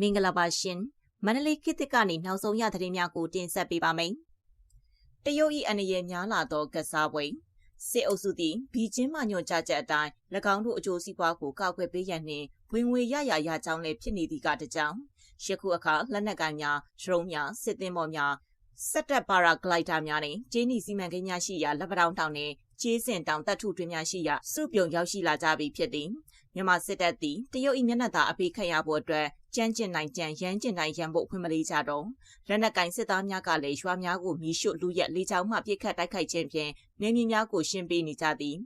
မင်္ဂလာပါရှင်မန္တလေးခေတ်သစ်ကနေနောက်ဆုံးရသတင်းများကိုတင်ဆက်ပေးပါမယ်တရုတ်၏အနေရများလာသောကစားပွဲစစ်အုပ်စုသည်ဘီကျင်းမှညွှန်ကြားချက်အတိုင်း၎င်းတို့အကျိုးစီးပွားကိုကောက်ွယ်ပေးရန်နှင့်ဝင်ငွေရရရကြောင်းလည်းဖြစ်နေသည့်ကတကြောင်ယခုအခါလက်နက်ကိုင်များဒရုန်းများစစ်သင်းပေါ်များစက်တက်ပါရာဂလိုက်တာများနဲ့ဂျင်းနီစီမံကိန်းများရှိရာလက်ပတောင်တောင်နှင့်ကျေးစင်တောင်တပ်ထုတွင်များရှိရာစုပြုံရောက်ရှိလာကြပြီဖြစ်သည် မြန်မာစစ်တပ်သည်တရုတ်၏မျက်နှာသာအပိခတ်ရဖို့အတွက်ကြမ်းကျင်နိုင်ကြံရမ်းကျင်နိုင်ရန်ဖို့ဖွင့်မလေးကြတော့လက်နက်ကင်စစ်သားများကလည်းရွာများကိုမီးရှို့လူရက်လေးချောင်းမှပြစ်ခတ်တိုက်ခိုက်ခြင်းဖြင့်နေမြေများကိုရှင်းပေးနေကြသည်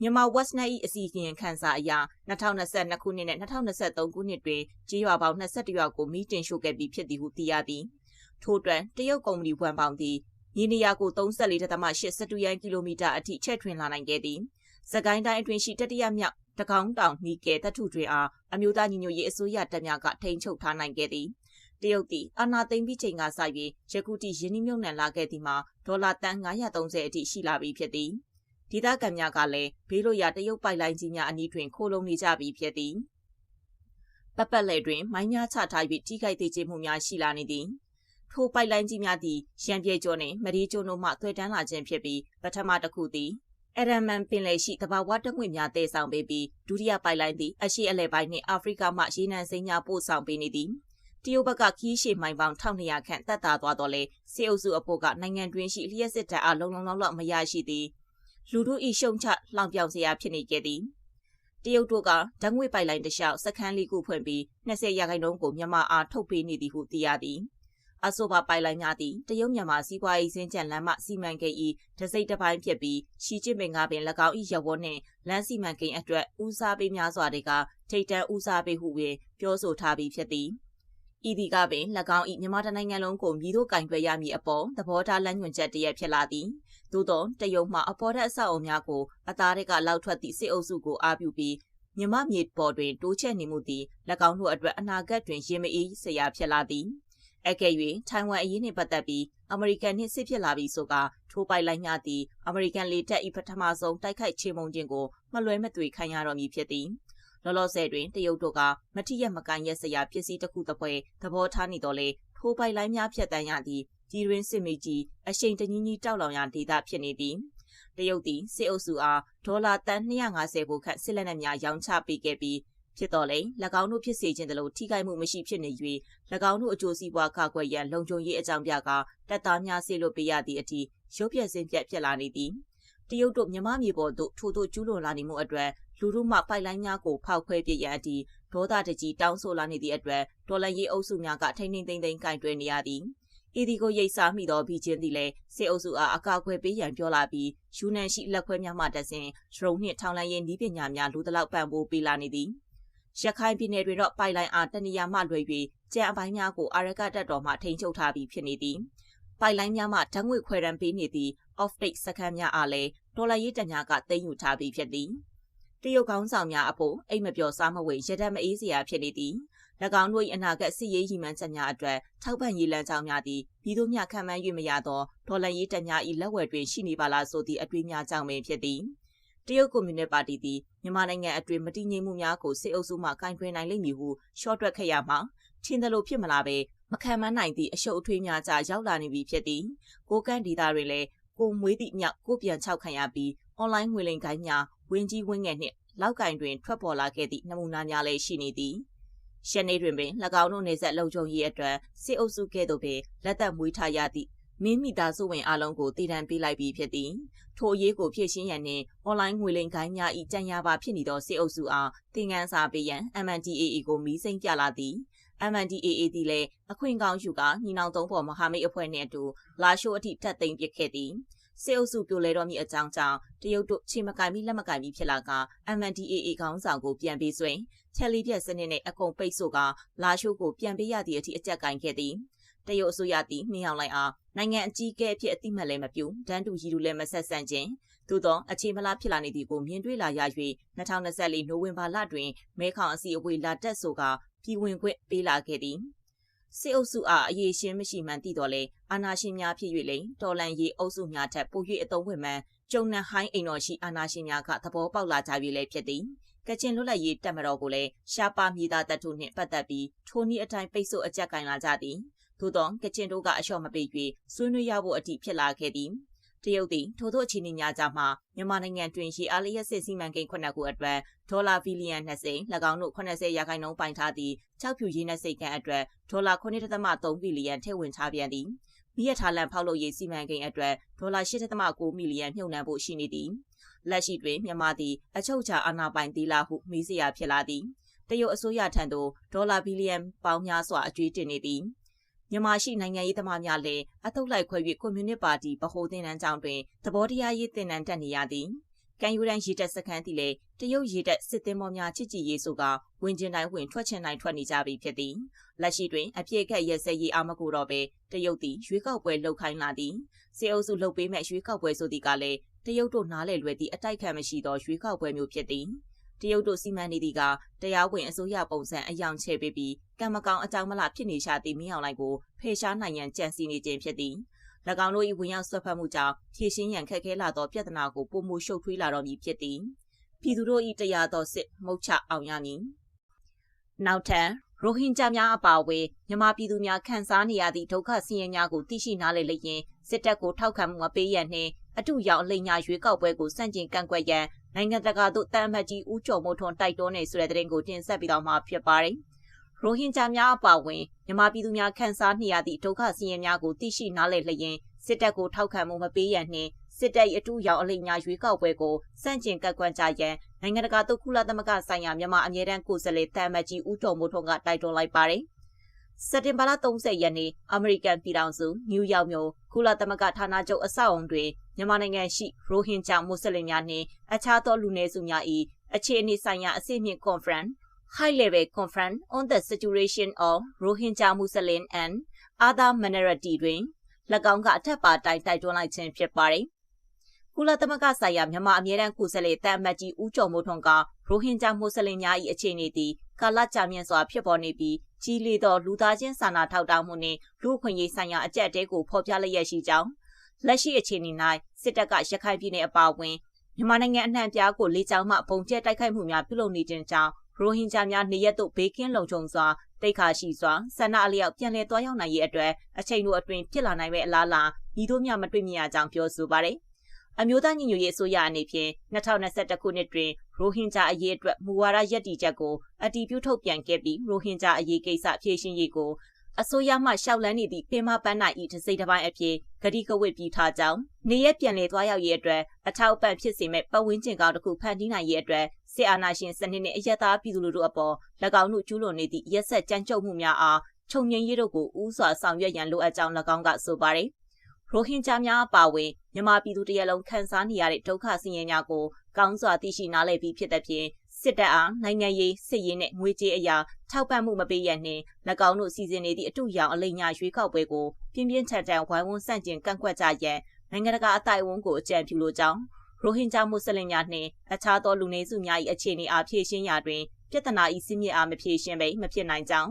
မြန်မာ Westnet ၏အစီအစဉ်ခန်းစာအရ2022ခုနှစ်နဲ့2023ခုနှစ်တွင်ကြေးရွာပေါင်း21ရွာကိုမီးတင်ရှို့ခဲ့ပြီးဖြစ်သည်ဟုသိရသည်ထို့အတွက်တရုတ်ကုမ္ပဏီဝန်ပေါင်းသည်မြေနေရာကို34.8စတုရန်ကီလိုမီတာအထိချဲ့ထွင်လာနိုင်ခဲ့သည်စကိုင်းတိုင်းအတွင်းရှိတတိယမြောက် တကောင်းတောင်နီကယ်တပ်ထုတွေအားအမျိုးသားညီညွတ်ရေးအစိုးရတပ်များကထိန်းချုပ်ထားနိုင်ခဲ့သည်တရုတ်သည်အာဏာသိမ်းပြီးချိန်ကစ၍ယခုထိယင်းနှမြုံနှံလာခဲ့သည်မှာဒေါ်လာတန်930အထိရှိလာပြီဖြစ်သည်ဒေသခံများကလည်းဘေးလိုရာတရုတ်ပိုက်လိုင်းကြီးများအနီးတွင်ခိုးလုံနေကြပြီဖြစ်သည်ပပက်လေတွင်မိုင်းများချထား၍ထိခိုက်သေးခြင်းမှုများရှိလာနေသည်ထိုပိုက်လိုင်းကြီးများသည်ရန်ပြေကျော်နှင့်မရီကျိုနိုမှသွေတန်းလာခြင်းဖြစ်ပြီးပထမတစ်ခုသည် အရမန်ပင်လယ်ရှိတဘာဝတငွေများတည်ဆောင်ပေးပြီးဒုတိယပိုက်လိုင်းသည်အရှိအလဲပိုင်းနှင့်အာဖရိကမှရေနံစိမ်းများပို့ဆောင်ပေးနေသည်တရုတ်ဘက်ကခီးရှည်မိုင်ပေါင်း1200ခန့်တက်တာသွားတော့လေစေအုပ်စုအဖို့ကနိုင်ငံတွင်းရှိလျှက်စစ်တပ်အားလုံလုံလောက်လောက်မရရှိသည်လူတို့ဤရှုံချလောင်ပြောင်စရာဖြစ်နေကြသည်တရုတ်တို့ကဓာတ်ငွေပိုက်လိုင်းတစ်လျှောက်စခန်းလေးခုဖွင့်ပြီး20ရာခိုင်နှုန်းကိုမြန်မာအားထုတ်ပေးနေသည်ဟုသိရသည် အဆိုပါပိုင်လိုင်းများသည်တရုတ်မြန်မာစီးပွားရေးစင်းကြံလမ်းမစီမံကိန်း၏တစိမ့်တစ်ပိုင်းဖြစ်ပြီးရှီကျင့်ပင်ကပင်၎င်း၏ရဝတ်နှင့်လမ်းစီမံကိန်းအတွက်ဦးစားပေးများစွာတွေကထိတ်တန့်ဦးစားပေးဟုပင်ပြောဆိုထားပြီးဖြစ်သည်ဤဒီကပင်၎င်း၏မြန်မာတနိုင်ငံလုံးကိုမြည်တို့ကင်တွယ်ရမည်အပေါ်သဘောထားလမ်းညွှန်ချက်တရက်ဖြစ်လာသည်သို့သောတရုတ်မှအပေါ်တဲ့အဆောက်အုံများကိုအသားတွေကလောက်ထွက်သည့်စစ်အုပ်စုကိုအားပြုပြီးမြမမြေပေါ်တွင်တိုးချဲ့နေမှုသည်၎င်းတို့အတွက်အနာဂတ်တွင်ရင်မအေးစရာဖြစ်လာသည် အကယ်၍ထိုင်ဝမ်အရေးနှင့်ပတ်သက်ပြီးအမေရိကန်နှင့်စစ်ဖြစ်လာပြီးဆိုကထိုးပိုက်လိုက်ညသည်အမေရိကန်လေတပ်၏ပထမဆုံးတိုက်ခိုက်ချေမှုန်းခြင်းကိုမလွဲမသွေခံရတော့မည်ဖြစ်သည်လောလောဆယ်တွင်တရုတ်တို့ကမထီရမကန်ရက်စရာပစ္စည်းတစ်ခုတစ်ပွဲသဘောထားနေတော့လေထိုးပိုက်လိုက်များဖြတ်တန်းရသည့်ကြီးရင်းစစ်မိကြီးအရှိန်တကြီးကြီးတောက်လောင်ရဒေသဖြစ်နေသည်တရုတ်သည်စစ်အုပ်စုအားဒေါ်လာတန်250ဘို့ခန့်စစ်လက်နက်များရောင်းချပေးခဲ့ပြီး ဖြစ်တော်လဲ၎င်းတို့ဖြစ်စေခြင်းတလို့ထိခိုက်မှုမရှိဖြစ်နေ၍၎င်းတို့အကျိုးစီးပွားကာကွယ်ရန်လုံခြုံရေးအကြောင်းပြကတပ်သားများဆေးလွတ်ပေးရသည့်အထိရုပ်ပြက်စင်းပြက်ဖြစ်လာနေသည်တရုတ်တို့မြမမြေပေါ်သို့ထို့သို့ကျူးလွန်လာနေမှုအတွက်လူတို့မှပိုက်လိုင်းများကိုဖောက်ခွဲပစ်ရန်အထိဒေါသတကြီးတောင်းဆိုလာနေသည့်အတွက်ဒေါ်လာရေးအုပ်စုများကထိမ့်ထိမ့်သိမ့်သိမ့်ကင်တွယ်နေရသည်ဤဒီကိုရိတ်စားမိသောဘီချင်းသည်လည်းစစ်အုပ်စုအားအကာအကွယ်ပေးရန်ပြောလာပြီးယူနန်ရှိလက်ခွဲများမှတဆင်ဒရုန်းနှင့်ထောင်လိုင်းရေးနည်းပညာများလူသလောက်ပံ့ပိုးပေးလာနေသည် ရခိုင်ပြည်နယ်တွင်တော့ပိုက်လိုင်းအားတနေရာမှလွှဲ၍ကြံအပိုင်းများကိုအာရကတပ်တော်မှထိန်းချုပ်ထားပြီးဖြစ်နေသည်ပိုက်လိုင်းများမှဓာတ်ငွေခွဲရန်ပေးနေသည့် off-take စခန်းများအားလည်းဒေါ်လာရေးတညာကသိမ်းယူထားပြီးဖြစ်သည်တရုတ်ကောင်းဆောင်များအဖို့အိမ်မပြောစားမဝေရတဲ့မအေးစရာဖြစ်နေသည်၎င်းတို့၏အနာဂတ်စစ်ရေးရည်မှန်းချက်များအတွက်ထောက်ပံ့ရေးလမ်းကြောင်းများသည်ပြည်သူများခံမှန်း၍မရသောဒေါ်လာရေးတညာ၏လက်ဝယ်တွင်ရှိနေပါလားဆိုသည့်အတွေးများကြောင့်ပင်ဖြစ်သည် တရုတ်ကွန်မြူနစ်ပါတီသည်မြန်မာနိုင်ငံအတွင်းမတည်ငြိမ်မှုများကိုစစ်အုပ်စုမှကင်တွယ်နိုင်လိမ့်မည်ဟုရှော့တွက်ခဲ့ရမှာထင်သလိုဖြစ်မလာပဲမခံမနိုင်သည့်အရှုပ်အထွေးများကြားရောက်လာနေပြီဖြစ်သည်ကိုကန့်ဒေတာတွေလည်းကိုမွေးသည့်မြောက်ကိုပြန်ချောက်ခံရပြီးအွန်လိုင်းငွေလိမ်ကိုင်းများဝင်းကြီးဝင်းငယ်နှင့်လောက်ကင်တွင်ထွက်ပေါ်လာခဲ့သည့်နမူနာများလည်းရှိနေသည်ရှနေတွင်ပင်၎င်းတို့နေဆက်လုံခြုံရေးအတွက်စစ်အုပ်စုကဲ့သို့ပင်လက်သက်မွေးထားရသည့် မင်းမိသားစုဝင်အလုံးကိုတည်တံပေးလိုက်ပြီးဖြစ်သည်ထိုအရေးကိုဖြည့်ရှင်းရန်နှင့်အွန်လိုင်းငွေလိမ်ကိုင်းများ၏ကြံရပါဖြစ်နေသောစစ်အုပ်စုအားသင်ခန်းစာပေးရန် MNDAA ကိုမီးစိမ့်ပြလာသည် MNDAA သည်လည်းအခွင့်ကောင်းယူကညီနောင်သုံးဖော်မဟာမိတ်အဖွဲ့နှင့်အတူလာရှိုးအထိတက်သိမ်းပစ်ခဲ့သည်စစ်အုပ်စုပြိုလဲတော်မူအကြောင်းကြောင့်တရုတ်တို့ခြေမကင်ပြီးလက်မကင်ပြီးဖြစ်လာက MNDAA ခေါင်းဆောင်ကိုပြန်ပေးဆွင်ချက်လေးပြက်စနစ်နဲ့အကုန်ပိတ်ဆို့ကလာရှိုးကိုပြန်ပေးရသည့်အထိအကြက်ကင်ခဲ့သည် တရုတ်အစိုးရသည်နှင်းအောင်လိုက်အားနိုင်ငံအကြီးအကဲအဖြစ်အတိမတ်လည်းမပြုဒန်းတူရီတူလည်းမဆက်ဆန့်ခြင်းသို့သောအခြေမလားဖြစ်လာနေသည်ကိုမြင်တွေ့လာရ၍2024နိုဝင်ဘာလတွင်မဲခေါင်အစည်းအဝေးလာတက်ဆိုကပြည်ဝင်ခွင့်ပေးလာခဲ့သည်စစ်အုပ်စုအားအရေးရှင်းမရှိမှန်သိတော်လဲအာနာရှင်များဖြစ်၍လေတော်လန်ရေးအုပ်စုများထက်ပို၍အသုံးဝင်မှန်ကျုံနန်ဟိုင်းအိမ်တော်ရှိအာနာရှင်များကသဘောပေါက်လာကြပြီလေဖြစ်သည်ကချင်လွတ်လပ်ရေးတပ်မတော်ကိုလည်းရှားပါမြေသားတပ်ထုနှင့်ပတ်သက်ပြီးထိုနည်းအတိုင်းပိတ်ဆို့အကြက်ကင်လာကြသည် သို့သောကချင်တို့ကအလျှော့မပေး၍ဆွေးနွေးရဖို့အထိဖြစ်လာခဲ့သည်တရုတ်သည်ထို့သောအခြေအနေများကြမှာမြန်မာနိုင်ငံတွင်ရှိအားလျက်စစ်စီမံကိန်းခုနှစ်ခုအတွက်ဒေါ်လာဘီလီယံ20၎င်းတို့80ရာခိုင်နှုန်းပိုင်ထားသည့်၆ဖြူရင်းနှစိတ်ကံအတွက်ဒေါ်လာ9.3ဘီလီယံထည့်ဝင်ထားပြန်သည်မိရထားလန်ဖောက်လုပ်ရေးစီမံကိန်းအတွက်ဒေါ်လာ8.9မီလီယံမြှုပ်နှံဖို့ရှိနေသည်လက်ရှိတွင်မြန်မာသည်အချုပ်အခြာအာဏာပိုင်သေးလားဟုမေးစရာဖြစ်လာသည်တရုတ်အစိုးရထံသို့ဒေါ်လာဘီလီယံပေါင်းများစွာအကျွေးတင်နေသည် မြန်မာရှိနိုင်ငံရေးသမားများလည်းအထုပ်လိုက်ခွဲ၍ကွန်မြူနစ်ပါတီဗဟိုသင်တန်းကျောင်းတွင်သဘောတရားရေးသင်တန်းတက်နေရသည်ကန်ယူရန်ရေတက်စခန်းသည်လေတရုတ်ရေတက်စစ်သည်မောများချစ်ကြည်ရေးဆိုကဝင်ကျင်တိုင်းဝင်ထွက်ချင်တိုင်းထွက်နေကြပြီဖြစ်သည်လက်ရှိတွင်အပြည့်အခက်ရက်စက်ရေးအာမကူတော့ပဲတရုတ်သည်ရွေးကောက်ပွဲလှုပ်ခိုင်းလာသည်စေအုပ်စုလှုပ်ပေးမဲ့ရွေးကောက်ပွဲဆိုသည်ကလည်းတရုတ်တို့နားလည်လွယ်သည့်အတိုက်ခံမရှိသောရွေးကောက်ပွဲမျိုးဖြစ်သည် တရုတ်တို့စီမံနေသည့်ကတရားဝင်အစိုးရပုံစံအယောင်ချဲ့ပေးပြီးကံမကောင်းအကြောင်းမလားဖြစ်နေရှာသည့်မင်းအောင်လိုက်ကိုဖေရှားနိုင်ရန်ကြံစည်နေခြင်းဖြစ်သည်၎င်းတို့၏ဝင်ရောက်ဆွတ်ဖက်မှုကြောင့်ဖြည့်ရှင်းရန်ခက်ခဲလာသောပြဿနာကိုပုံမှုရှုပ်ထွေးလာတော့မည်ဖြစ်သည်ပြည်သူတို့၏တရားတော်စစ်မှုတ်ချအောင်ရမည်နောက်ထပ်ရိုဟင်ဂျာများအပါအဝင်မြန်မာပြည်သူများခံစားနေရသည့်ဒုက္ခဆင်းရဲများကိုသိရှိနားလည်လျင်စစ်တပ်ကိုထောက်ခံမှုမပေးရန်နှင့်အထူးရောက်အလိမ်ညာရွေးကောက်ပွဲကိုစန့်ကျင်ကန့်ကွက်ရန် နိုင်ငံတကာသို့တမ်းမှတ်ကြီးဦးကျော်မိုးထွန်းတိုက်တွန်းနေဆိုတဲ့သတင်းကိုတင်ဆက်ပြီးတော့မှဖြစ်ပါတယ်။ရိုဟင်ဂျာများအပါအဝင်မြန်မာပြည်သူများခန်းစားနေရသည့်ဒုက္ခဆင်းရဲများကိုသိရှိနားလည်လျင်စစ်တပ်ကိုထောက်ခံမှုမပေးရန်နှင့်စစ်တပ်၏အထူးရောက်အလိမ်ညာရွေးကောက်ပွဲကိုစန့်ကျင်ကန့်ကွက်ကြရန်နိုင်ငံတကာသို့ကုလသမဂ္ဂဆိုင်ရာမြန်မာအမြဲတမ်းကိုယ်စားလှယ်တမ်းမှတ်ကြီးဦးကျော်မိုးထွန်းကတိုက်တွန်းလိုက်ပါတယ်။စက်တင်ဘာလ30ရက်နေ့အမေရိကန်ပြည်ထောင်စုနယူးယောက်မြို့ ကုလသမဂ္ဂဌာနချုပ်အဆောက်အုံတွင်မြန်မာနိုင်ငံရှိရိုဟင်ဂျာမွတ်စလင်များနှင့်အခြားသောလူနည်းစုများ၏အခြေအနေဆိုင်ရာအဆင့်မြင့် Conference High Level Conference on the Situation of Rohingya Muslim and Other Minority တွင်၎င်းကအထက်ပါတိုင်းတိုက်တွန်းလိုက်ခြင်းဖြစ်ပါတယ်ကုလသမဂ္ဂဆိုင်ရာမြန်မာအမြဲတမ်းကိုယ်စားလှယ်တန်အမတ်ကြီးဦးကျော်မိုးထွန်းကရိုဟင်ဂျာမွတ်စလင်များ၏အခြေအနေသည်ကာလကြာမြင့်စွာဖြစ်ပေါ်နေပြီး ကြီးလေသောလူသားချင်းစာနာထောက်ထားမှုနှင့်လူ့အခွင့်အရေးဆိုင်ရာအကြက်တဲကိုဖော်ပြလျက်ရှိကြောင်းလက်ရှိအခြေအနေ၌စစ်တပ်ကရခိုင်ပြည်နယ်အပါအဝင်မြန်မာနိုင်ငံအနှံ့ပြားကိုလေကြောင်းမှပုံကျဲတိုက်ခိုက်မှုများပြုလုပ်နေခြင်းကြောင့်ရိုဟင်ဂျာများနေရက်သို့ဘေးကင်းလုံခြုံစွာတိတ်ခါရှိစွာဆန္ဒအလျောက်ပြန်လည်သွားရောက်နိုင်ရေးအတွက်အချိန်တို့အတွင်းဖြစ်လာနိုင်မယ့်အလားအလာဤတို့များမတွေ့မြင်ရကြောင်းပြောဆိုပါတယ် အမျိုးသားညီညွတ်ရေးအစိုးရအနေဖြင့်2021ခုနှစ်တွင်ရိုဟင်ဂျာအရေးအတွက်မူဝါဒရည်တည်ချက်ကိုအတည်ပြုထုတ်ပြန်ခဲ့ပြီးရိုဟင်ဂျာအရေးကိစ္စဖြေရှင်းရေးကိုအစိုးရမှရှောက်လန်းနေသည့်ပင်မပန်းနိုင်ဤတစိမ့်တစ်ပိုင်းအဖြစ်ဂတိကဝတ်ပြီးထားကြောင်းနေရပြန်လည်သွားရောက်ရေးအတွက်အထောက်အပံ့ဖြစ်စေမဲ့ပတ်ဝန်းကျင်ကောင်းတစ်ခုဖန်တီးနိုင်ရေးအတွက်စစ်အာဏာရှင်စနစ်နှင့်အယက်သားပြည်သူလူထုအပေါ်၎င်းတို့ကျူးလွန်နေသည့်ရက်ဆက်ကြမ်းကြုတ်မှုများအားခြုံငိမ့်ရေးတို့ကိုဥစွာဆောင်ရွက်ရန်လိုအပ်ကြောင်း၎င်းကဆိုပါတယ်ရိုဟင်ဂျာများအပါအဝင် မြန်မာပြည်သူတရလုံးခံစားနေရတဲ့ဒုက္ခဆင်းရဲများကိုကောင်းစွာသိရှိနားလည်ပြီးဖြစ်တဲ့ဖြင့်စစ်တပ်အားနိုင်ငံရေးစစ်ရေးနဲ့ငွေကြေးအရာထောက်ပံ့မှုမပေးရနှင့်၎င်းတို့စီစဉ်နေသည့်အတူရောင်အလိညာရွေးကောက်ပွဲကိုပြင်းပြင်းထန်ထန်ဝိုင်းဝန်းဆန့်ကျင်ကန့်ကွက်ကြရန်နိုင်ငံတကာအတိုင်းအဝန်ကိုအကြံပြုလိုကြောင်းရိုဟင်ဂျာမွတ်စလင်များနှင့်အခြားသောလူနည်းစုများ၏အခြေအနေအားဖြည့်ရှင်းရာတွင်ပြဿနာ၏စစ်မြေအားမဖြည့်ရှင်းပဲမဖြစ်နိုင်ကြောင်း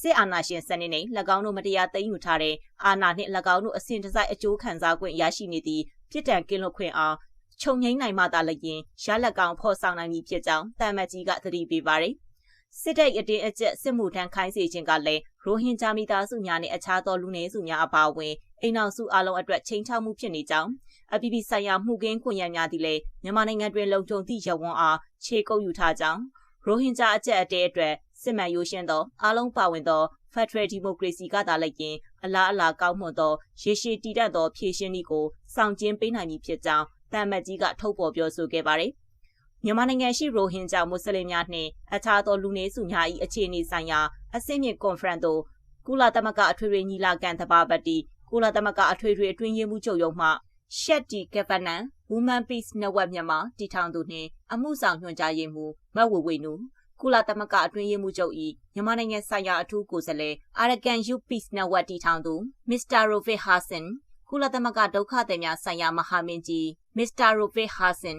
စစ်အာဏာရှင်စနစ်နှင့်၎င်းတို့မတရားသိမ်းယူထားတဲ့အာဏာနှင့်၎င်းတို့အစဉ်တစိုက်အကျိုးခံစား권ရရှိနေသည့်ပြစ်ဒဏ်ကင်းလွတ်ခွင့်အားခြုံငိမ့်နိုင်မှသာလျင်ရလက်ကောင်ဖော်ဆောင်နိုင်မည်ဖြစ်ကြောင်းတမ်မတ်ကြီးကသတိပေးပါတယ်စစ်တပ်အတင်းအကျပ်စစ်မှုထမ်းခိုင်းစေခြင်းကလည်းရိုဟင်ဂျာမိသားစုများနဲ့အခြားသောလူနည်းစုများအပါအဝင်အိမ်အောင်စုအလုံးအတွက်ချိန်ချောက်မှုဖြစ်နေကြောင်းအပြည်ပြည်ဆိုင်ရာမှုကင်းခွင့်ရများသည်လည်းမြန်မာနိုင်ငံတွင်လုံခြုံသည့်ရဝန်းအားခြေကုပ်ယူထားကြောင်းရိုဟင်ဂျာအကျပ်အတဲအတွက် စစ်မှန်ရိုးရှင်းသောအားလုံးပါဝင်သော Federal Democracy ကသာလည်းရင်အလားအလာကောင်းမွန်သောရေရှည်တည်တံ့သောဖြည့်ရှင်းနည်းကိုဆောင်ကျင်းပေးနိုင်မည်ဖြစ်ကြောင်းတမ်မတ်ကြီးကထုတ်ပေါ်ပြောဆိုခဲ့ပါတယ်။မြန်မာနိုင်ငံရှိရိုဟင်ဂျာမွတ်စလင်များနှင့်အခြားသောလူနည်းစုများ၏အခြေအနေဆိုင်ရာအဆင့်မြင့်ကွန်ဖရင့်သို့ကုလသမဂ္ဂအထွေထွေညီလာခံသဘာပတိကုလသမဂ္ဂအထွေထွေအတွင်းရေးမှူးချုပ်ရုံးမှ Shetty Governance Women Peace Network မြန်မာတည်ထောင်သူနှင့်အမှုဆောင်ညွှန်ကြားရေးမှူးမဝေဝေနု ကုလသမဂ္ဂအတွင်းရေးမှူးချုပ်၏မြန်မာနိုင်ငံဆိုင်ရာအထူးကိုယ်စားလှယ် Arakan Youth Peace Network တည်ထောင်သူ Mr. Rovit Hassan ကုလသမဂ္ဂဒုက္ခသည်များဆိုင်ရာမဟာမင်းကြီး Mr. Rovit Hassan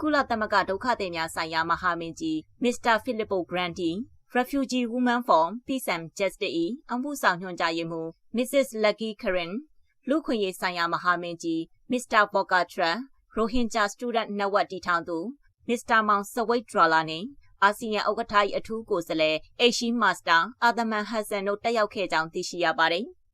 ကုလသမဂ္ဂဒုက္ခသည်များဆိုင်ရာမဟာမင်းကြီး Mr. Filippo Grandi Refugee Women for Peace and Justice ၏အမှုဆောင်ညွှန်ကြားရေးမှူး Mrs. Lucky Karen လူခွင့်ရေးဆိုင်ရာမဟာမင်းကြီး Mr. Bokatra Rohingya Student Network တည်ထောင်သူမစ္စတာမောင်စဝိတ်ဒရလာနဲ့ အာဆီယံဥက္ကဋ္ဌ၏အထူးကိုယ်စားလှယ်အိရှိမာစတာအာသမန်ဟတ်ဆန်တို့တက်ရောက်ခဲ့ကြောင်းသိရှိရပါတယ်။